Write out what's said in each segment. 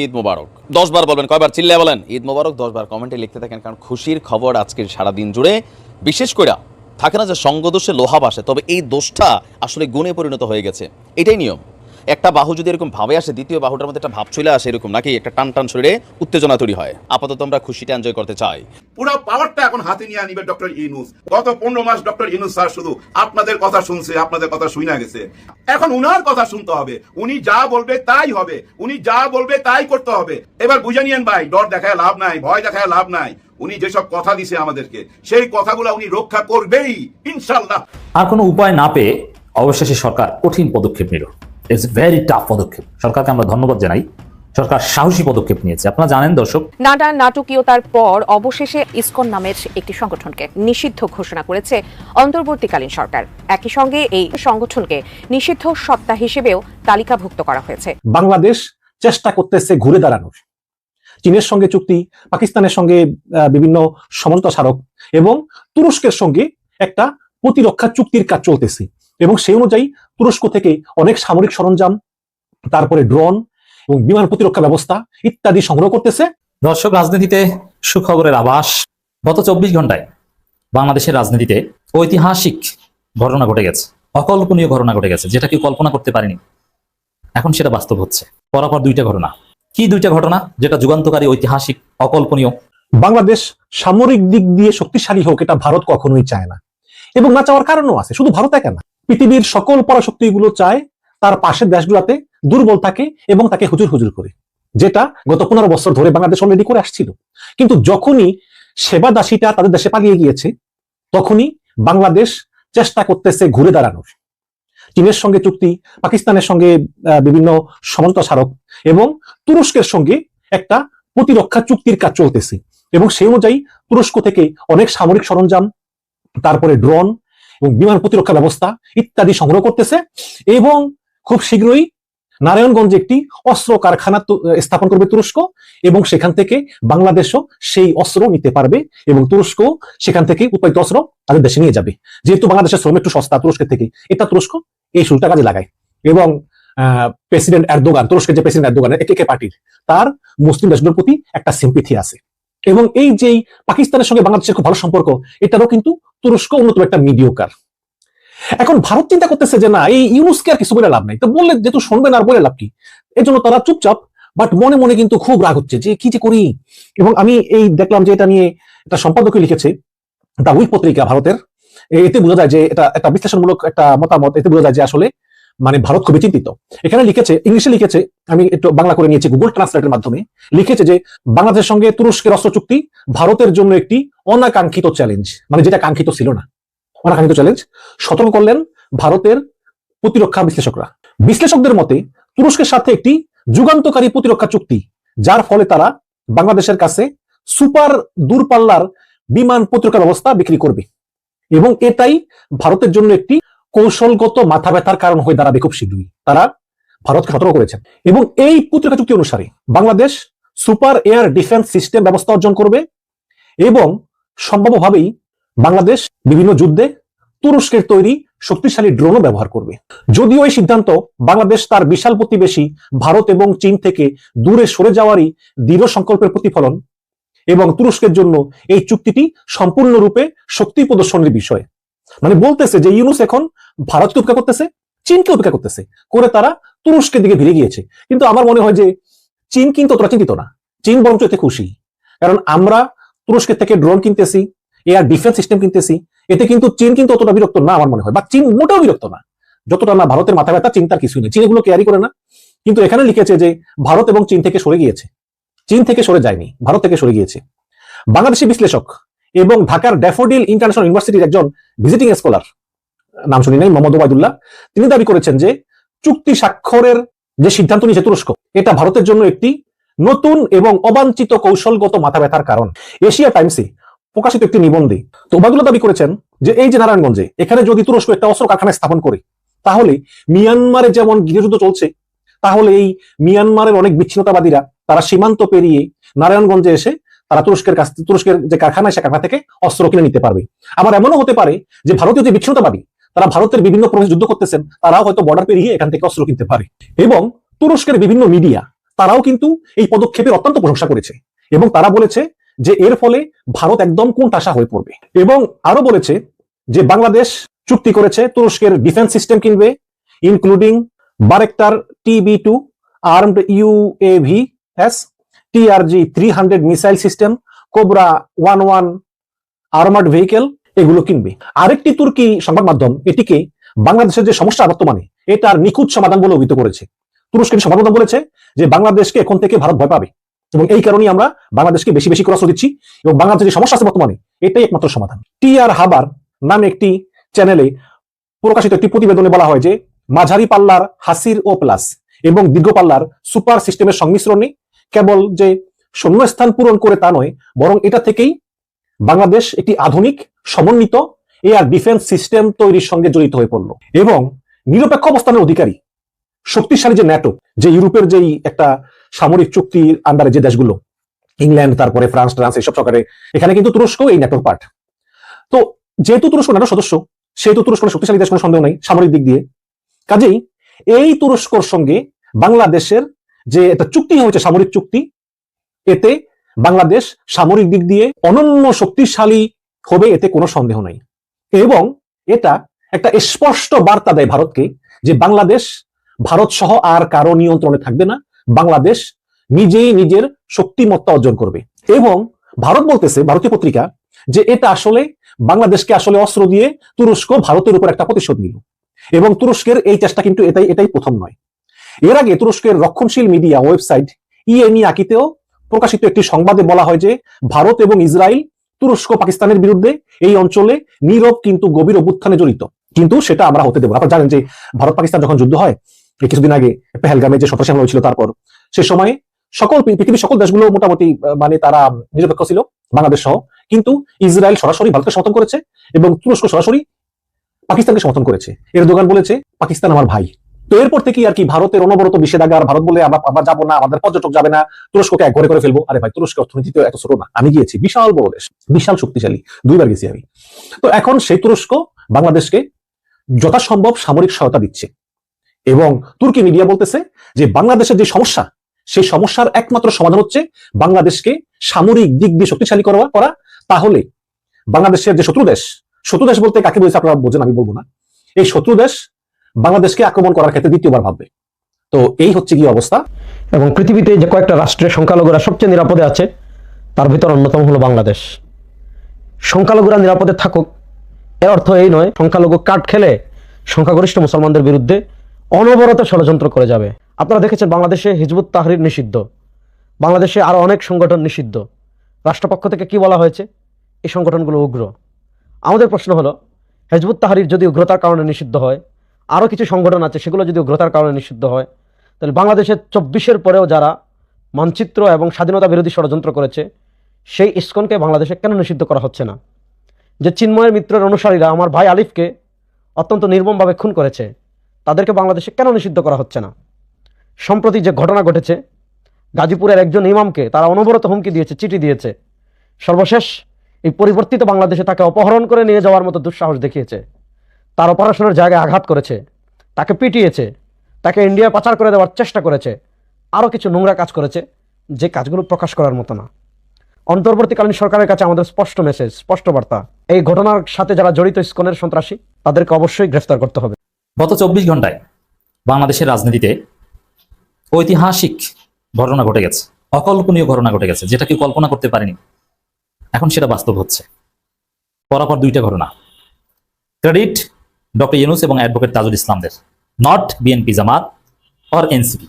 ঈদ মোবারক। দশ বার বলবেন, কয়বার চিল্লায় বলেন? ঈদ মোবারক দশ বার কমেন্টে লিখতে থাকেন, কারণ খুশির খবর আজকের সারাদিন জুড়ে বিশেষ করে থাকে না যে সঙ্গদোষে লোহা বাসে তবে এই দোষটা আসলে গুণে পরিণত হয়ে গেছে। এটাই নিয়ম। একটা বাহু যদি এরকম ভাবে আসে দ্বিতীয় বাহুটার মধ্যে একটা ভাব চলে আসে এরকম নাকি একটা টান টান শরীরে উত্তেজনা তৈরি হয়? আপাতত আমরা খুশিটা এনজয় করতে চাই। পুরো পাওয়ারটা এখন হাতে নিয়ে নিবে ডক্টর ইনুস গত পনেরো মাস ডক্টর ইনুস স্যার শুধু আপনাদের কথা শুনছে আপনাদের কথা শুনে গেছে। এখন উনার কথা শুনতে হবে। উনি যা বলবে তাই হবে। উনি যা বলবে তাই করতে হবে। এবার বুঝে নিয়েন ভাই ডর দেখায় লাভ নাই ভয় দেখায় লাভ নাই। উনি যেসব কথা দিছে আমাদেরকে সেই কথাগুলো উনি রক্ষা করবেই ইনশাল্লাহ আর কোনো উপায় না পেয়ে অবশেষে সরকার কঠিন পদক্ষেপ নিল। ইটস ভেরি টাফ পদক্ষেপ। সরকারকে আমরা ধন্যবাদ জানাই। সরকার সাহসী পদক্ষেপ নিয়েছে। আপনারা জানেন দর্শক নানা নাটকীয়তার পর অবশেষে ইসকন নামের একটি সংগঠনকে নিষিদ্ধ ঘোষণা করেছে অন্তর্বর্তীকালীন সরকার। একই সঙ্গে এই সংগঠনকে নিষিদ্ধ সত্তা হিসেবেও তালিকাভুক্ত করা হয়েছে। বাংলাদেশ চেষ্টা করতেছে ঘুরে দাঁড়ানোর। চীনের সঙ্গে চুক্তি পাকিস্তানের সঙ্গে আহ, বিভিন্ন সমঝোতা স্মারক এবং তুরস্কের সঙ্গে একটা প্রতিরক্ষা চুক্তির কাজ চলতেছে। এবং সেই অনুযায়ী তুরস্ক থেকে অনেক সামরিক সরঞ্জাম তারপরে ড্রোন এবং বিমান প্রতিরক্ষা ব্যবস্থা ইত্যাদি সংগ্রহ করতেছে। দর্শক রাজনীতিতে সুখবরের আবাস গত চব্বিশ ঘন্টায় বাংলাদেশের রাজনীতিতে ঐতিহাসিক ঘটনা ঘটে গেছে অকল্পনীয় ঘটনা ঘটে গেছে যেটা কেউ কল্পনা করতে পারেনি। এখন সেটা বাস্তব হচ্ছে। পরপর দুইটা ঘটনা। কি দুইটা ঘটনা? যেটা যুগান্তকারী ঐতিহাসিক অকল্পনীয়? বাংলাদেশ সামরিক দিক দিয়ে শক্তিশালী হোক এটা ভারত কখনোই চায় না। এবং না চাওয়ার কারণও আছে শুধু ভারত একা না। পৃথিবীর সকল পরাশক্তিগুলো চায় তার পাশের দেশগুলোতে দুর্বল থাকে এবং তাকে হুজুর হুজুর করে, যেটা গত পনেরো বছর ধরে বাংলাদেশ অলরেডি করে আসছিল। কিন্তু যখনই সেবা দাসীটা তাদের দেশে পালিয়ে গিয়েছে, তখনই বাংলাদেশ চেষ্টা করতেছে ঘুরে দাঁড়ানোর। চীনের সঙ্গে চুক্তি, পাকিস্তানের সঙ্গে বিভিন্ন সমঝোতা স্মারক এবং তুরস্কের সঙ্গে একটা প্রতিরক্ষা চুক্তির কাজ চলতেছে। এবং সেই অনুযায়ী তুরস্ক থেকে অনেক সামরিক সরঞ্জাম, তারপরে ড্রোন বিমান প্রতিরক্ষা ব্যবস্থা ইত্যাদি সংগ্রহ করতেছে এবং খুব শীঘ্রই নারায়ণগঞ্জে একটি অস্ত্র কারখানা স্থাপন করবে তুরস্ক এবং সেখান থেকে বাংলাদেশও সেই অস্ত্র নিতে পারবে এবং তুরস্ক সেখান থেকে উৎপাদিত অস্ত্র তাদের দেশে নিয়ে যাবে। যেহেতু বাংলাদেশের শ্রম একটু সস্তা তুরস্কের থেকে, এটা তুরস্ক এই সুযোগটা কাজে লাগায়। এবং প্রেসিডেন্ট এরদোগান, তুরস্কের যে প্রেসিডেন্ট এরদোগান একে কে পার্টির, তার মুসলিম দেশগুলোর প্রতি একটা সিম্পিথি আছে। এবং এই যে পাকিস্তানের সঙ্গে বাংলাদেশের খুব ভালো সম্পর্ক, এটারও কিন্তু তুরস্ক অন্যতম একটা মিডিওকার এখন ভারত চিন্তা করতেছে যে না, এই ইউনুসকে আর কিছু বলে লাভ নাই। তো বললে যেহেতু শুনবে না আর বলে লাভ কি? এই জন্য তারা চুপচাপ বাট মনে মনে কিন্তু খুব রাগ হচ্ছে যে কি যে করি? এবং আমি এই দেখলাম যে এটা নিয়ে একটা সম্পাদকই লিখেছে দ্য উইক পত্রিকা ভারতের। এতে বোঝা যায় যে এটা একটা বিশ্লেষণমূলক একটা মতামত, এতে বোঝা যায় যে আসলে মানে ভারত খুবই চিন্তিত। এখানে লিখেছে, ইংলিশে লিখেছে, আমি একটু বাংলা করে নিয়েছি গুগল ট্রান্সলেটের মাধ্যমে, লিখেছে যে বাংলাদেশের সঙ্গে তুরস্কের অস্ত্র চুক্তি ভারতের জন্য একটি অনাকাঙ্ক্ষিত চ্যালেঞ্জ মানে যেটা কাঙ্ক্ষিত ছিল না। অনাকাঙ্ক্ষিত চ্যালেঞ্জ সতর্ক করলেন ভারতের প্রতিরক্ষা বিশ্লেষকরা। বিশ্লেষকদের মতে, তুরস্কের সাথে একটি যুগান্তকারী প্রতিরক্ষা চুক্তি, যার ফলে তারা বাংলাদেশের কাছে সুপার দূরপাল্লার বিমান প্রতিরক্ষা ব্যবস্থা বিক্রি করবে। এবং এটাই ভারতের জন্য একটি কৌশলগত মাথা ব্যথার কারণ হয়ে দাঁড়াবে খুব শীঘ্রই। তারা ভারতকে সতর্ক করেছেন। এবং এই প্রতিরক্ষা চুক্তি অনুসারে Bangladesh super air defence system ব্যবস্থা অর্জন করবে এবং সম্ভাব্যভাবেই বাংলাদেশ বিভিন্ন যুদ্ধে তুরস্কের তৈরি শক্তিশালী ড্রোনও ব্যবহার করবে। যদিও এই সিদ্ধান্ত বাংলাদেশ তার বিশাল প্রতিবেশী ভারত এবং চীন থেকে দূরে সরে যাওয়ারই দৃঢ় সংকল্পের প্রতিফলন এবং তুরস্কের জন্য এই চুক্তিটি সম্পূর্ণরূপে শক্তি প্রদর্শনের বিষয়। মানে বলতেছে যে ইউনুস এখন ভারতকে উপেক্ষা করতেছে, চীনকে উপেক্ষা করতেছে, করে তারা তুরস্কের দিকে ভিড়ে গিয়েছে। কিন্তু আমার মনে হয় যে চীন কিন্তু অতটা চিন্তিত না। চীন বরঞ্চ এতে খুশি। কারণ আমরা তুরস্কের থেকে ড্রোন কিনতেছি এয়ার ডিফেন্স সিস্টেম কিনতেছি, এতে কিন্তু চীন কিন্তু অতটা বিরক্ত না আমার মনে হয়। বা চীন মোটেও বিরক্ত না। যতটা না ভারতের মাথা ব্যথা চিন্তার কিছুই নেই। চীন এগুলো কেয়ারি করে না। কিন্তু এখানে লিখেছে যে ভারত এবং চীন থেকে সরে গিয়েছে। চীন থেকে সরে যায়নি। ভারত থেকে সরে গিয়েছে। বাংলাদেশি বিশ্লেষক এবং ঢাকার ড্যাফোডিল ইন্টারন্যাশনাল ইউনিভার্সিটির একজন ভিজিটিং স্কলার নাম শুনি নাই, মোহাম্মদ ওবায়দুল্লাহ, তিনি দাবি করেছেন যে চুক্তি স্বাক্ষরের যে সিদ্ধান্ত নিয়েছে তুরস্ক, এটা ভারতের জন্য একটি নতুন এবং অবাঞ্ছিত কৌশলগত মাথা ব্যথার কারণ। এশিয়া টাইমসে প্রকাশিত একটি নিবন্ধে। তো ওবায়দুল্লাহ দাবি করেছেন যে এই যে নারায়ণগঞ্জে এখানে যদি তুরস্ক একটা অস্ত্র কারখানা স্থাপন করে, তাহলে মিয়ানমারে যেমন গৃহযুদ্ধ চলছে, তাহলে এই মিয়ানমারের অনেক বিচ্ছিন্নতাবাদীরা তারা সীমান্ত পেরিয়ে নারায়ণগঞ্জে এসে তারা তুরস্কের কাছ তুরস্কের যে কারখানা, সে কারখানা থেকে অস্ত্র কিনে নিতে পারবে। আবার এমনও হতে পারে যে ভারতীয় যে বিচ্ছিন্নতাবাদী, তারা ভারতের বিভিন্ন প্রদেশে যুদ্ধ করতেছেন, তারাও হয়তো বর্ডার পেরিয়ে এখান থেকে অস্ত্র কিনতে পারে। এবং তুরস্কের বিভিন্ন মিডিয়া, তারাও কিন্তু এই পদক্ষেপের অত্যন্ত প্রশংসা করেছে। এবং তারা বলেছে যে এর ফলে ভারত একদম কোন টাসা হয়ে পড়বে। এবং আরও বলেছে যে বাংলাদেশ চুক্তি করেছে তুরস্কের ডিফেন্স সিস্টেম কিনবে, including Bayraktar TB two, armed UAV S TRG three hundred missile system, Cobra one one armoured vehicle, এগুলো কিনবে। আরেকটি তুর্কি সংবাদ মাধ্যম এটিকে বাংলাদেশের যে সমস্যা বর্তমানে, এটার নিখুঁত সমাধান বলে অভিহিত করেছে। তুরস্কের মাধ্যম বলেছে যে বাংলাদেশকে এখন থেকে ভারত ভয় পাবে। এবং এই কারণেই আমরা বাংলাদেশকে বেশি বেশি করে দিচ্ছি এবং বাংলাদেশের যে সমস্যা আছে বর্তমানে, এটাই একমাত্র সমাধান। টি আর হাবার নামে একটি চ্যানেলে প্রকাশিত একটি প্রতিবেদনে বলা হয় যে, মাঝারি পাল্লার হাসির ও প্লাস এবং দীর্ঘ পাল্লার সুপার সিস্টেমের সংমিশ্রণে কেবল যে শূন্যস্থান পূরণ করে তা নয়, বরং এটা থেকেই বাংলাদেশ একটি আধুনিক, সমন্বিত এয়ার ডিফেন্স সিস্টেম তৈরির সঙ্গে জড়িত হয়ে পড়ল। এবং নিরপেক্ষ অবস্থানের অধিকারী, শক্তিশালী যে ন্যাটো যে ইউরোপের যেই একটা সামরিক চুক্তির আন্ডারে যে দেশগুলো ইংল্যান্ড তারপরে ফ্রান্স ট্রান্স এইসব সরকারে, এখানে কিন্তু তুরস্ক এই ন্যাটোর পার্ট তো যেহেতু তুরস্ক ন্যাটো সদস্য, সেহেতু তুরস্ক শক্তিশালী দেশ কোনো সন্দেহ নেই, সামরিক দিক দিয়ে। কাজেই এই তুরস্কর সঙ্গে বাংলাদেশের যে একটা চুক্তি হয়েছে, সামরিক চুক্তি, এতে বাংলাদেশ সামরিক দিক দিয়ে অনন্য শক্তিশালী হবে, এতে কোনো সন্দেহ নাই। এবং এটা একটা স্পষ্ট বার্তা দেয় ভারতকে যে বাংলাদেশ, ভারত সহ আর কারও নিয়ন্ত্রণে থাকবে না বাংলাদেশ নিজেই নিজের শক্তিমত্তা অর্জন করবে। এবং ভারত বলতেছে, ভারতীয় পত্রিকা, যে এটা আসলে বাংলাদেশকে আসলে অস্ত্র দিয়ে তুরস্ক ভারতের উপর একটা প্রতিশোধ নিল। এবং তুরস্কের এই চেষ্টা কিন্তু এটাই এটাই প্রথম নয়। এর আগে তুরস্কের রক্ষণশীল মিডিয়া ওয়েবসাইট ইএনই আকিতেও প্রকাশিত একটি সংবাদে বলা হয় যে, ভারত এবং ইসরায়েল তুরস্ক পাকিস্তানের বিরুদ্ধে এই অঞ্চলে নীরব কিন্তু গভীর অভ্যুত্থানে জড়িত। কিন্তু সেটা আমরা হতে দেবো আপনারা জানেন যে ভারত পাকিস্তান যখন যুদ্ধ হয় কিছুদিন আগে পেহেলগামে যে সন্ত্রাসী হামলা হয়েছিল তারপর সে সময়ে সকল পৃথিবীর সকল দেশগুলো মোটামুটি মানে তারা নিরপেক্ষ ছিল, বাংলাদেশ সহ। কিন্তু ইসরায়েল সরাসরি ভারতকে সমর্থন করেছে এবং তুরস্ক সরাসরি পাকিস্তানকে সমর্থন করেছে। এর দোকান বলেছে, পাকিস্তান আমার ভাই। তো এরপর থেকে আর কি ভারতের অনবরত নিষেধাজ্ঞা ভারত বলে আমরা আমরা যাব না, আমাদের পর্যটক যাবে না, তুরস্ককে এক ঘরে করে ফেলব। আরে ভাই তুরস্ক অর্থনীতি তো এত ছোট না। আমি গিয়েছি, বিশাল বড় দেশ, বিশাল শক্তিশালী, দুইবার গেছি আমি। তো এখন সেই তুরস্ক বাংলাদেশকে যথাসম্ভব সামরিক সহায়তা দিচ্ছে। এবং তুর্কি মিডিয়া বলতেছে যে বাংলাদেশের যে সমস্যা, সেই সমস্যার একমাত্র সমাধান হচ্ছে বাংলাদেশকে সামরিক দিক দিয়ে শক্তিশালী করা করা। তাহলে বাংলাদেশের যে শত্রু দেশ শত্রু দেশ বলতে কাকে বলছে আপনারা বোঝেন, আমি বলব না। এই শত্রু দেশ বাংলাদেশকে আক্রমণ করার ক্ষেত্রে দ্বিতীয়বার ভাববে। তো এই হচ্ছে কি অবস্থা। এবং পৃথিবীতে যে কয়েকটা রাষ্ট্রের সংখ্যালঘুরা সবচেয়ে নিরাপদে আছে, তার ভিতর অন্যতম হলো বাংলাদেশ। সংখ্যালঘুরা নিরাপদে থাকুক, এর অর্থ এই নয়, সংখ্যালঘু কাঠ খেলে সংখ্যাগরিষ্ঠ মুসলমানদের বিরুদ্ধে অনবরত ষড়যন্ত্র করে যাবে। আপনারা দেখেছেন বাংলাদেশে হিজবুত তাহরির নিষিদ্ধ। বাংলাদেশে আরও অনেক সংগঠন নিষিদ্ধ। রাষ্ট্রপক্ষ থেকে কি বলা হয়েছে? এই সংগঠনগুলো উগ্র। আমাদের প্রশ্ন হলো, হেজবুত তাহারির যদি উগ্রতার কারণে নিষিদ্ধ হয় আরও কিছু সংগঠন আছে সেগুলো যদি উগ্রতার কারণে নিষিদ্ধ হয়, তাহলে বাংলাদেশের চব্বিশের পরেও যারা মানচিত্র এবং স্বাধীনতা বিরোধী ষড়যন্ত্র করেছে, সেই ইস্কনকে বাংলাদেশে কেন নিষিদ্ধ করা হচ্ছে না? যে চিন্ময়ের মিত্রের অনুসারীরা আমার ভাই আলিফকে অত্যন্ত নির্মমভাবে খুন করেছে তাদেরকে বাংলাদেশে কেন নিষিদ্ধ করা হচ্ছে না? সম্প্রতি যে ঘটনা ঘটেছে, গাজীপুরের একজন ইমামকে তারা অনবরত হুমকি দিয়েছে, চিঠি দিয়েছে। সর্বশেষ, এই পরিবর্তিত বাংলাদেশে তাকে অপহরণ করে নিয়ে যাওয়ার মতো দুঃসাহস দেখিয়েছে। তার অপারেশনের জায়গায় আঘাত করেছে, তাকে পিটিয়েছে, তাকে ইন্ডিয়া পাচার করে দেওয়ার চেষ্টা করেছে, আরও কিছু নোংরা কাজ করেছে, যে কাজগুলো প্রকাশ করার মতো না। অন্তর্বর্তীকালীন সরকারের কাছে আমাদের স্পষ্ট মেসেজ স্পষ্ট বার্তা। এই ঘটনার সাথে যারা জড়িত ইস্কনের সন্ত্রাসী, তাদেরকে অবশ্যই গ্রেফতার করতে হবে। গত চব্বিশ ঘন্টায় বাংলাদেশের রাজনীতিতে ঐতিহাসিক ঘটনা ঘটে গেছে, অকল্পনীয় ঘটনা ঘটে গেছে, যেটা কেউ কল্পনা করতে পারেনি। এখন সেটা বাস্তব হচ্ছে। পরাপর দুইটা ঘটনা। ক্রেডিট ডক্টর ইউনুস এবং advocate Tajul ইসলামদের, not BNP Jamaat or NCP.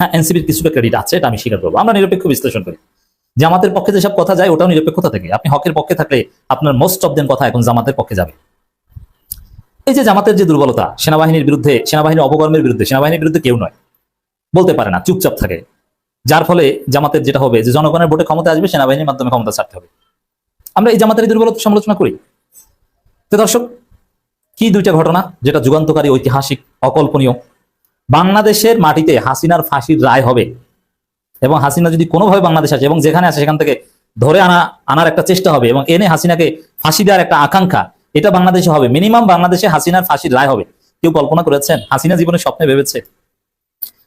হ্যাঁ এনসিপির কিছুটা ক্রেডিট আছে, এটা আমি স্বীকার করব। আমরা নিরপেক্ষ বিশ্লেষণ করি। জামাতের পক্ষে যেসব কথা যায়, ওটাও নিরপেক্ষতা থেকে। আপনি হকের পক্ষে থাকলে আপনার মোস্ট অফ দেন কথা এখন জামাতের পক্ষে যাবে। এই যে জামাতের যে দুর্বলতা, সেনাবাহিনীর বিরুদ্ধে, সেনাবাহিনীর অপকর্মের বিরুদ্ধে, সেনাবাহিনীর বিরুদ্ধে কেউ নয়। বলতে পারে না, চুপচাপ থাকে। যার ফলে জামাতের যেটা হবে, যে জনগণের ভোটে ক্ষমতা আসবে, সেনাবাহিনীর মাধ্যমে ক্ষমতা ছাড়তে হবে। আমরা এই জামাতের দুর্বলতা সমালোচনা করি। তো দর্শক, কি দুইটা ঘটনা যেটা যুগান্তকারী, ঐতিহাসিক, অকল্পনীয়? বাংলাদেশের মাটিতে হাসিনার ফাঁসির রায় হবে। এবং হাসিনা যদি কোনোভাবে বাংলাদেশ আসে, এবং যেখানে আসে, সেখান থেকে ধরে আনা, আনার একটা চেষ্টা হবে, এবং এনে হাসিনাকে ফাঁসি দেওয়ার একটা আকাঙ্ক্ষা এটা বাংলাদেশে হবে। মিনিমাম বাংলাদেশে হাসিনার ফাঁসির রায় হবে। কেউ কল্পনা করেছেন? হাসিনা জীবনে স্বপ্নে ভেবেছে।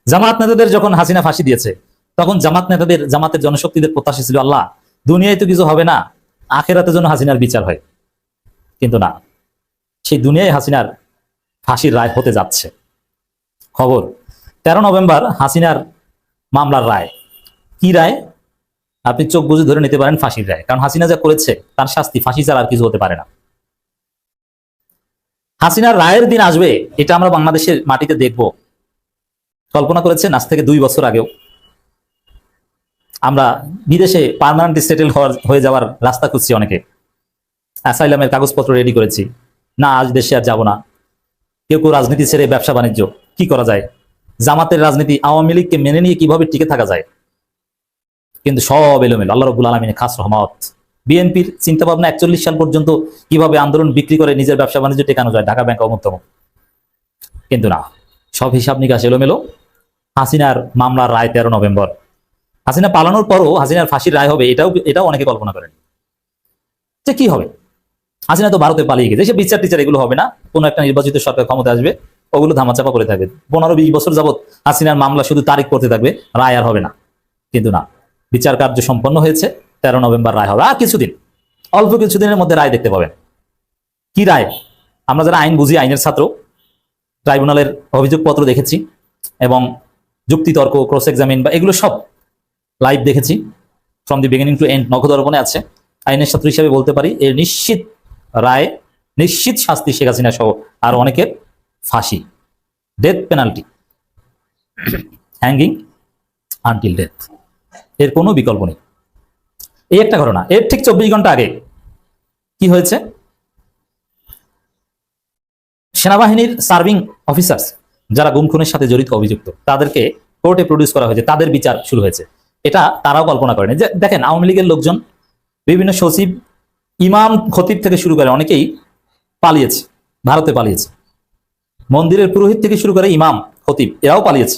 জামাত নেতাদের যখন হাসিনা ফাঁসি দিয়েছে, তখন জামাত নেতাদের, জামাতের জনশক্তিদের প্রত্যাশা ছিল, আল্লাহ, দুনিয়ায় তো কিছু হবে না, আখেরাতে জন্য হাসিনার বিচার হয়। কিন্তু না। সেই দুনিয়ায় হাসিনার ফাঁসির রায় হতে যাচ্ছে। খবর, তেরো নভেম্বর হাসিনার মামলার রায়। কি রায়? আপনি চোখ বুঝে ধরে নিতে পারেন ফাঁসির রায়। কারণ হাসিনা যা করেছে, তার শাস্তি, ফাঁসি ছাড়া আর কিছু হতে পারে না। হাসিনার রায়ের দিন আসবে, এটা আমরা বাংলাদেশের মাটিতে দেখব। কল্পনা করেছেন আজ থেকে দুই বছর আগেও। আমরা বিদেশে পার্মানেন্ট সেটেল হয়ে যাওয়ার রাস্তা খুঁজছি অনেকে। অ্যাসাইলামের কাগজপত্র রেডি করেছি। না, আজ দেশে আর যাব না। কেউ কেউ রাজনীতি ছেড়ে ব্যবসা বাণিজ্য, কি করা যায়? জামাতের রাজনীতি আওয়ামী লীগকে মেনে নিয়ে কীভাবে টিকে থাকা যায়? কিন্তু সব এলোমেলো, আল্লাহ রবুল আলমিনের খাস রহমত। বিএনপির চিন্তা ভাবনা একচল্লিশ সাল পর্যন্ত কীভাবে আন্দোলন বিক্রি করে নিজের ব্যবসা বাণিজ্য টেকানো যায়, ঢাকা ব্যাংক অমুক তমুক। কিন্তু না, সব হিসাব নিকাশ এলোমেলো। হাসিনার মামলার রায় তেরো নভেম্বর। হাসিনা পালানোর পরও হাসিনার ফাঁসির রায় হবে, এটাও এটাও অনেকে কল্পনা করেন। যে কি হবে? হাসিনা তো ভারতে পালিয়ে গেছে, সে বিচার টিচার এগুলো হবে না। কোনো একটা নির্বাচিত সরকার ক্ষমতা আসবে, ওগুলো ধামাচাপা করে থাকবে। পনেরো বিশ বছর যাবত হাসিনার মামলা শুধু তারিখ করতে থাকবে, রায় আর হবে না। কিন্তু না, বিচার কার্য সম্পন্ন হয়েছে। তেরো নভেম্বর রায় হবে। আর কিছুদিন, অল্প কিছুদিনের মধ্যে রায় দেখতে পাবেন। কি রায়? আমরা যারা আইন বুঝি, আইনের ছাত্র, ট্রাইব্যুনালের অভিযোগপত্র দেখেছি এবং যুক্তিতর্ক ক্রস এক্সামিন বা এগুলো সব লাইভ দেখেছি। From the beginning to end নখদর্পণে আছে। আইনের ছাত্র হিসেবে বলতে পারি, এর নিশ্চিত রায়, নিশ্চিত শাস্তি শেখ হাসিনা সহ আর অনেকের ফাঁসি। Death penalty hanging until death এর কোনো বিকল্প নেই। এই একটা ঘটনা। এর ঠিক চব্বিশ ঘণ্টা আগে কি হয়েছে? সেনাবাহিনীর সার্ভিং অফিসার্স যারা গুম খুনের সাথে জড়িত অভিযুক্ত, তাদেরকে কোর্টে প্রডিউস করা হয়েছে। তাদের বিচার শুরু হয়েছে। এটা তারাও কল্পনা করেনি। যে দেখেন, আওয়ামী লীগের লোকজন, বিভিন্ন সচিব, ইমাম খতিব থেকে শুরু করে অনেকেই পালিয়েছে, ভারতে পালিয়েছে। মন্দিরের পুরোহিত থেকে শুরু করে ইমাম খতিব, এরাও পালিয়েছে।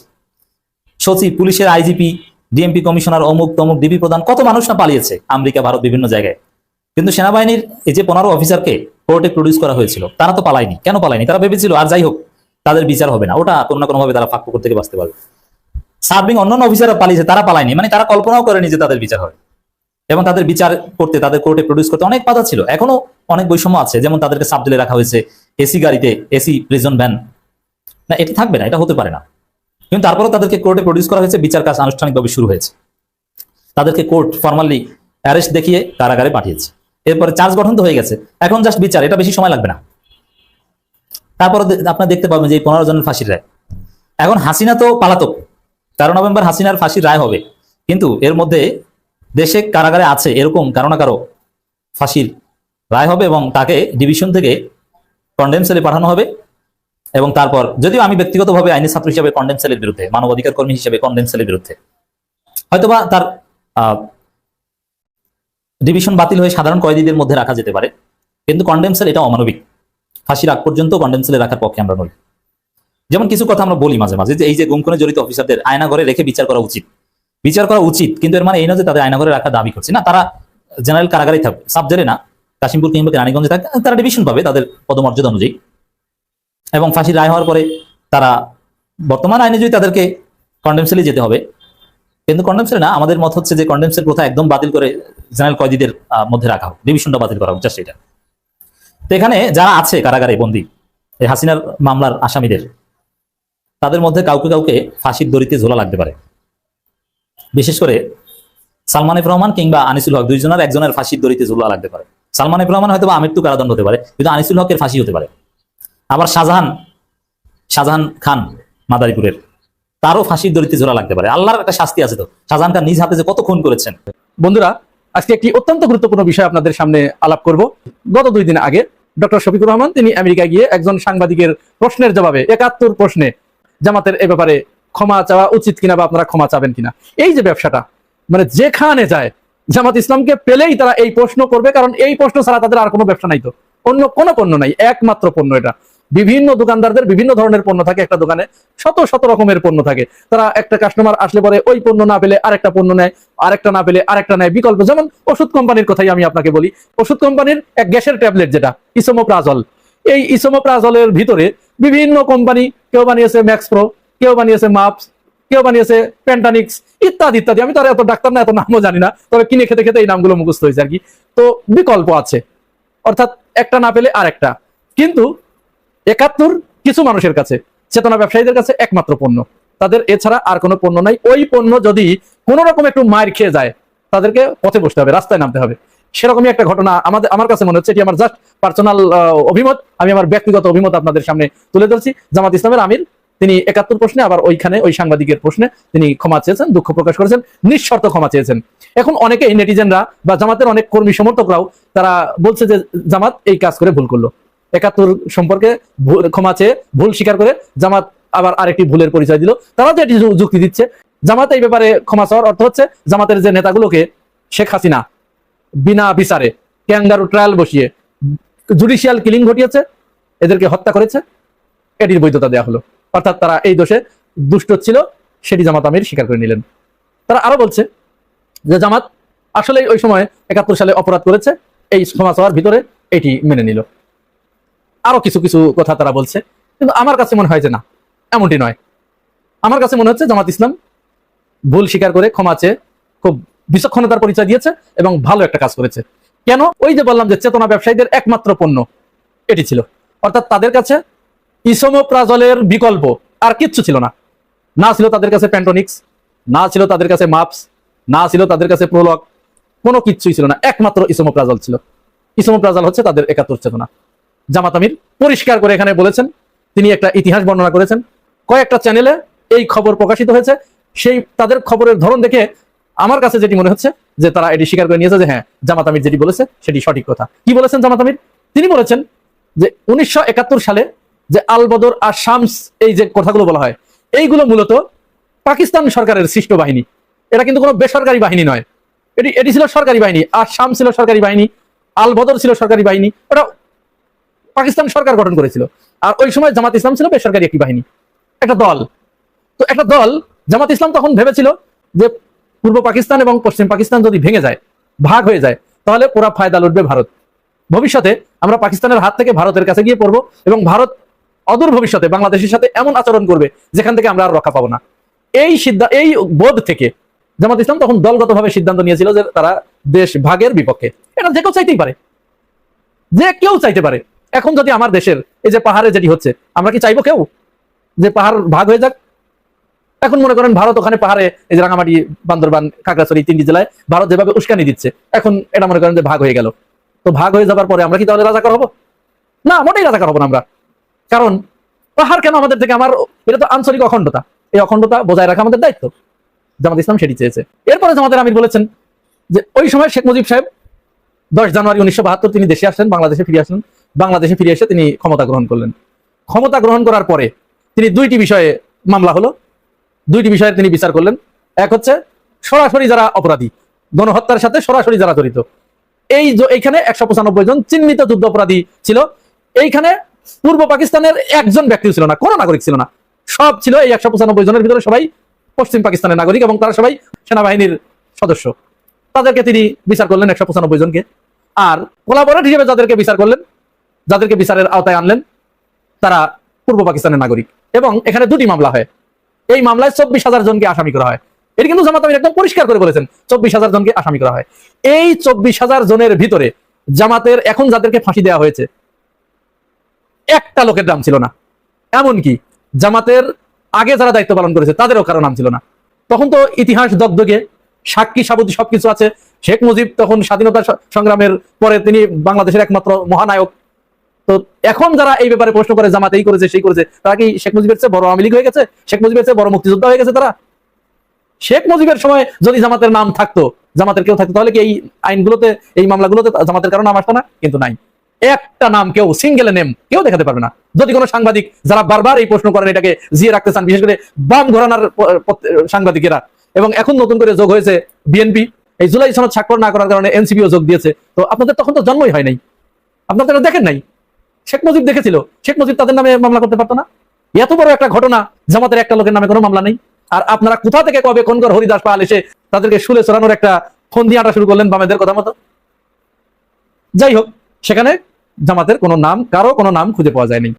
সচিব, পুলিশের আইজিপি ডিএমপি কমিশনার অমুক তমুক ডিবি প্রধান, কত মানুষ না পালিয়েছে আমেরিকা, ভারত, বিভিন্ন জায়গায়? কিন্তু সেনাবাহিনীর এই যে পনেরো অফিসারকে কোর্টে প্রডিউস করা হয়েছিল, তারা তো পালায়নি। কেন পালায়নি? তারা ভেবেছিল, আর যাই হোক, তাদের বিচার হবে না। ওটা কোনো না কোনোভাবে তারা ফাঁক পুকুর থেকে বাঁচতে পারবে। সার্ভিং অন্যান্য অফিসাররা পালিয়েছে, তারা পালায়নি। মানে তারা কল্পনাও করেনি যে তাদের বিচার হবে। এবং তাদের বিচার করতে, তাদের কোর্টে প্রডিউস করতে অনেক বাধা ছিল। এখনও অনেক বৈষম্য আছে। যেমন তাদেরকে সাব জেলে রাখা হয়েছে, এসি গাড়িতে, এসি প্রিজন ভ্যান না, এটা থাকবে না, এটা হতে পারে না। কিন্তু তারপরেও তাদেরকে কোর্টে প্রডিউস করা হয়েছে, বিচার কাজ আনুষ্ঠানিকভাবে শুরু হয়েছে। তাদেরকে কোর্ট ফর্মালি অ্যারেস্ট দেখিয়ে কারাগারে পাঠিয়েছে। এরপরে চার্জ গঠন তো হয়ে গেছে। এখন জাস্ট বিচার, এটা বেশি সময় লাগবে না। তারপর আপনারা দেখতে পাবেন যে এই পনেরো জনের ফাঁসির রায়। এখন হাসিনা তো পালাতক। তেরো নভেম্বর হাসিনার ফাঁসির রায় হবে। কিন্তু এর মধ্যে দেশে কারাগারে আছে এরকম কারও না কারও ফাঁসির রায় হবে এবং তাকে ডিভিশন থেকে কন্ডেম সেলে পাঠানো হবে। এবং তারপর, যদিও আমি ব্যক্তিগতভাবে আইনি ছাত্র হিসেবে কন্ডেম সেলের বিরুদ্ধে, মানবাধিকার কর্মী হিসেবে কন্ডেম সেলের বিরুদ্ধে, হয়তোবা তার ডিভিশন বাতিল হয়ে সাধারণ কয়েদিদের মধ্যে রাখা যেতে পারে, কিন্তু কন্ডেম এটা অমানবিক। ফাঁসির আগ পর্যন্ত কন্ডেম সেলে রাখার পক্ষে আমরা নই। যেমন কিছু কথা আমরা বলি মাঝে মাঝে যে, এই যে গুমখুনে জড়িত অফিসারদের আয়না ঘরে রেখে বিচার করা উচিত। বিচার করা উচিত, কিন্তু এর মানে এই নয় যে তাদের আয়না ঘরে রাখা দাবি করছে। না, তারা জেনারেল কারাগারেই থাকবে সাব না, কাশিমপুর কিংবা রানীগঞ্জে থাকে, তারা ডিভিশন পাবে তাদের পদমর্যাদা অনুযায়ী। এবং ফাঁসির রায় হওয়ার পরে তারা বর্তমান আইনে যদি তাদেরকে কন্ডেম সেলে যেতে হবে, কিন্তু কন্ডেম সেলে না, আমাদের মত হচ্ছে যে কন্ডেম সেল প্রথা একদম বাতিল করে জেনারেল কয়েদিদের মধ্যে রাখা হোক। ডিভিশনটা বাতিল করা হোক জাস্ট এটা। তো এখানে যারা আছে কারাগারে বন্দী, এই হাসিনার মামলার আসামিদের, তাদের মধ্যে কাউকে কাউকে ফাঁসির দড়িতে ঝোলা লাগতে পারে। বিশেষ করে সালমান রহমান কিংবা আনিসুল হক, দুইজনের একজনের ফাঁসির দড়িতে ঝোলা লাগতে পারে। সালমান রহমান হয়তো আমৃত্যু কারাদণ্ড হতে পারে, কিন্তু আনিসুল হকের ফাঁসি হতে পারে। আবার শাহজাহান শাহজাহান খান মাদারীপুরের। তারও ফাঁসির দড়িতে ঝোলা লাগতে পারে। আল্লাহর একটা শাস্তি আছে তো। শাহজাহান খান নিজ হাতে যে কত খুন করেছেন। বন্ধুরা, আজকে একটি অত্যন্ত গুরুত্বপূর্ণ বিষয় আপনাদের সামনে আলাপ করব। গত দুই দিন আগে ডক্টর শফিকুর রহমান, তিনি আমেরিকা গিয়ে একজন সাংবাদিকের প্রশ্নের জবাবে একাত্তর প্রশ্নে জামাতের এ ব্যাপারে ক্ষমা চাওয়া উচিত কিনা বা আপনারা ক্ষমা চাবেন কিনা। এই যে ব্যবসাটা মানে যেখানে যায়, জামাত ইসলামকে পেলেই তারা এই প্রশ্ন করবে, কারণ এই প্রশ্ন ছাড়া তাদের আর কোনো ব্যবসা নাই তো। অন্য কোনো পণ্য নাই, একমাত্র পণ্য এটা। বিভিন্ন দোকানদারদের বিভিন্ন ধরনের পণ্য থাকে একটা দোকানে। শত শত রকমের পণ্য থাকে। তারা একটা কাস্টমার আসলে পরে ওই পণ্য না পেলে আরেকটা পণ্য নেয়, আরেকটা না পেলে আরেকটা নেয় বিকল্প। যেমন ওষুধ কোম্পানির কথাই আমি আপনাকে বলি। ওষুধ কোম্পানির এক গ্যাসের ট্যাবলেট যেটা ইসোমোপ্রাজল এই ইসোমোপ্রাজলের ভিতরে বিভিন্ন কোম্পানি, কেউ বানিয়েছে ম্যাক্স প্রো কেউ বানিয়েছে মাপস, কেউ বানিয়েছে প্যান্টানিক্স ইত্যাদি ইত্যাদি। আমি তো আর এত ডাক্তার না, এত নামও জানি না, তবে কিনে খেতে খেতে এই নামগুলো মুখস্থ হয়েছে আর কি। তো বিকল্প আছে। অর্থাৎ একটা না পেলে আর একটা কিন্তু একাত্তর কিছু মানুষের কাছে, চেতনা ব্যবসায়ীদের কাছে একমাত্র পণ্য। তাদের এছাড়া আর কোনো পণ্য নাই। ওই পণ্য যদি কোনো রকম একটু মার খেয়ে যায়, তাদেরকে পথে বসতে হবে, রাস্তায় নামতে হবে। সেরকমই একটা ঘটনা আমাদের, আমার কাছে মনে হচ্ছে এটি আমার জাস্ট পার্সোনাল অভিমত। আমি আমার ব্যক্তিগত অভিমত আপনাদের সামনে তুলে ধরছি। জামাত ইসলামের আমির, তিনি একাত্তর প্রশ্নে, আবার ওইখানে ওই সাংবাদিকের প্রশ্নে তিনি ক্ষমা চেয়েছেন, দুঃখ প্রকাশ করেছেন, নিঃশর্ত ক্ষমা চেয়েছেন। এখন অনেকেই নেটিজেনরা বা জামাতের অনেক কর্মী সমর্থকরাও, তারা বলছে যে জামাত এই কাজ করে ভুল করল। একাত্তর সম্পর্কে ক্ষমা চেয়ে ভুল স্বীকার করে জামাত আবার আরেকটি ভুলের পরিচয় দিল। তারা যে এটি যুক্তি দিচ্ছে, জামাত এই ব্যাপারে ক্ষমা চাওয়ার অর্থ হচ্ছে জামাতের যে নেতাগুলোকে শেখ হাসিনা বিনা বিচারে ক্যাঙ্গারু ট্রায়াল বসিয়ে জুডিশিয়াল কিলিং ঘটিয়েছে, এদেরকে হত্যা করেছে, এটির বৈধতা দেওয়া হলো। অর্থাৎ তারা এই দোষে দুষ্ট ছিল, সেটি জামাত আমির স্বীকার করে নিলেন। তারা আরও বলছে যে জামাত আসলে ওই সময় একাত্তর সালে অপরাধ করেছে, এই ক্ষমা চাওয়ার ভিতরে এটি মেনে নিল। আরও কিছু কিছু কথা তারা বলছে। কিন্তু আমার কাছে মনে হয় যে না, এমনটি নয়। আমার কাছে মনে হচ্ছে জামাত ইসলাম ভুল স্বীকার করে ক্ষমা চেয়ে খুব বিচক্ষণতার পরিচয় দিয়েছে এবং ভালো একটা কাজ করেছে। কেন? ওই যে বললাম যে চেতনা ব্যবসায়ীদের একমাত্র পণ্য, এটি ছিল। অর্থাৎ তাদের কাছে ইসোমোপ্রাজলের বিকল্প আর কিচ্ছু ছিল না। না ছিল তাদের কাছে প্যান্টোনিক্স, না ছিল তাদের কাছে মাপস, না ছিল তাদের কাছে প্রোলগ, কোনো কিচ্ছুই ছিল না। একমাত্র ইসোমোপ্রাজল ছিল। ইসোমোপ্রাজল হচ্ছে তাদের একাত্তর চেতনা। জামাত আমির পরিষ্কার করে এখানে বলেছেন, তিনি একটা ইতিহাস বর্ণনা করেছেন। কয়েকটা চ্যানেলে এই খবর প্রকাশিত হয়েছে। সেই তাদের খবরের ধরন দেখে আমার কাছে যেটি মনে হচ্ছে যে তারা এটি স্বীকার করে নিয়েছে যে হ্যাঁ জামাত আমির যেটি বলেছে সেটি সঠিক কথা। কি বলেছেন জামাত আমির? তিনি বলেছেন যে উনিশশো একাত্তর সালে যে আল বদর আর শামস, এই যে কথাগুলো বলা হয়, এইগুলো মূলত পাকিস্তান সরকারের সৃষ্ট বাহিনী। এটা কিন্তু কোনো বেসরকারি বাহিনী নয়। এটি এটি ছিল সরকারি বাহিনী। আর শাম ছিল সরকারি বাহিনী, আল বদর ছিল সরকারি বাহিনী। ওটা পাকিস্তান সরকার গঠন করেছিল। আর ওই সময় জামাত ইসলাম ছিল বেসরকারি একটি বাহিনী। একটা দল। তো একটা দল, জামাত ইসলাম তখন ভেবেছিল যে পূর্ব পাকিস্তান এবং পশ্চিম পাকিস্তান যদি ভেঙে যায়, ভাগ হয়ে যায়, তাহলে পুরা ফায়দা লুটবে ভারত। ভবিষ্যতে আমরা পাকিস্তানের হাত থেকে ভারতের কাছে গিয়ে পড়ব এবং ভারত অদূর ভবিষ্যতে বাংলাদেশের সাথে এমন আচরণ করবে যেখান থেকে আমরা আর রক্ষা পাবো না। এই সিদ্ধান্ত এই বোধ থেকে জামাত ইসলাম তখন দলগতভাবে সিদ্ধান্ত নিয়েছিল যে তারা দেশ ভাগের বিপক্ষে। এটা যে কেউ চাইতেই পারে। যে কেউ চাইতে পারে। এখন যদি আমার দেশের এই যে পাহাড়ে যেটি হচ্ছে, আমরা কি চাইব কেউ? যে পাহাড় ভাগ হয়ে যাক? এখন মনে করেন ভারত ওখানে পাহাড়ে এই যে রাঙামাটি, বান্দরবান, খাগড়াছড়ি, তিনটি জেলায় ভারত যেভাবে উস্কানি দিচ্ছে, এখন এটা মনে করেন যে ভাগ হয়ে গেল। তো ভাগ হয়ে যাবার পরে আমরা কি তাহলে রাজাকার হব? না, মোটেই রাজাকার হব না আমরা। কারণ পাহাড় কেন আমাদের থেকে আমার, এটা তো আঞ্চলিক অখণ্ডতা। এই অখণ্ডতা বজায় রাখা আমাদের দায়িত্ব। জামাত ইসলাম সেটি চেয়েছে। এরপরে জামাতের আমির বলেছেন যে, ওই সময় শেখ মুজিব সাহেব দশ জানুয়ারি উনিশশো বাহাত্তর তিনি দেশে আসলেন, বাংলাদেশে ফিরে আসলেন। বাংলাদেশে ফিরে এসে তিনি ক্ষমতা গ্রহণ করলেন। ক্ষমতা গ্রহণ করার পরে তিনি দুইটি বিষয়ে মামলা হলো। দুইটি বিষয়ে তিনি বিচার করলেন। এক হচ্ছে সরাসরি যারা অপরাধী, গণহত্যার সাথে সরাসরি যারা জড়িত। এই এইখানে একশো পঁচানব্বই জন চিহ্নিত যুদ্ধ অপরাধী ছিল। এইখানে পূর্ব পাকিস্তানের একজন ব্যক্তি ছিল না, কোনো নাগরিক ছিল না। সব ছিল এই একশো পঁচানব্বই জনের ভিতরে সবাই পশ্চিম পাকিস্তানের নাগরিক এবং তারা সবাই সেনাবাহিনীর সদস্য। তাদেরকে তিনি বিচার করলেন একশো পঁচানব্বই জনকে। আর কোলাবরেট হিসেবে যাদেরকে বিচার করলেন যাদেরকে বিচারের আওতায় আনলেন, তারা পূর্ব পাকিস্তানের নাগরিক। এবং এখানে দুটি মামলা হয়। এই মামলায় চব্বিশ হাজার জনকে আসামি করা হয়। এটি কিন্তু জামাত আমির একদম পরিষ্কার করে বলেছেন, চব্বিশ হাজার জনকে আসামি করা হয়। এই চব্বিশ হাজার জনের ভিতরে জামাতের এখন যাদেরকে ফাঁসি দেওয়া হয়েছে, একটা লোকের নাম ছিল না। এমনকি জামাতের আগে যারা দায়িত্ব পালন করেছে, তাদেরও কারও নাম ছিল না। তখন তো ইতিহাস দগদগে, সাক্ষী সাবুতি সবকিছু আছে। শেখ মুজিব তখন স্বাধীনতা সংগ্রামের পরে তিনি বাংলাদেশের একমাত্র মহানায়ক তো এখন যারা এই ব্যাপারে প্রশ্ন করে, জামাত এই করেছে, সেই করেছে, তারা কি শেখ মুজিবের চেয়ে বড় আওয়ামী হয়ে গেছে? শেখ মুজিবের চেয়ে বড় মুক্তিযোদ্ধা হয়ে গেছে তারা? শেখ মুজিবের সময় যদি জামাতের নাম থাকতো, জামাতের কেউ থাকতো, তাহলে কি এই আইনগুলোতে, এই মামলাগুলোতে জামাতের কারও নাম আসতো না? কিন্তু নাই। একটা নাম কেউ সিঙ্গেল নেম কেউ দেখাতে পারবে না। যদি কোনো সাংবাদিক, যারা বারবার এই প্রশ্ন করেন, এটাকে জিয়ে রাখতে চান, বিশেষ করে বাম ঘরানার সাংবাদিকেরা। এবং এখন নতুন করে যোগ হয়েছে বিএনপি। এই জুলাই সনদ স্বাক্ষর না করার কারণে এনসিপিও যোগ দিয়েছে। তো আপনাদের তখন তো জন্মই হয় নাই। আপনাদের এটা দেখেন নাই। শেখ মুজিব দেখেছিল। শেখ মুজিব তাদের নামে মামলা করতে পারতো না। এত বড় একটা ঘটনা, জামাতের একটা লোকের নামে কোনো মামলা নেই। আর আপনারা কোথা থেকে কবে কোন হরিদাস পাল এসে তাদেরকে শুলে চড়ানোর একটা ফোন দিয়ে আটা শুরু করলেন বামেদের কথা মতো? যাই হোক, সেখানে জামাতের কোনো নাম, কারও কোনো নাম খুঁজে পাওয়া যায়নি।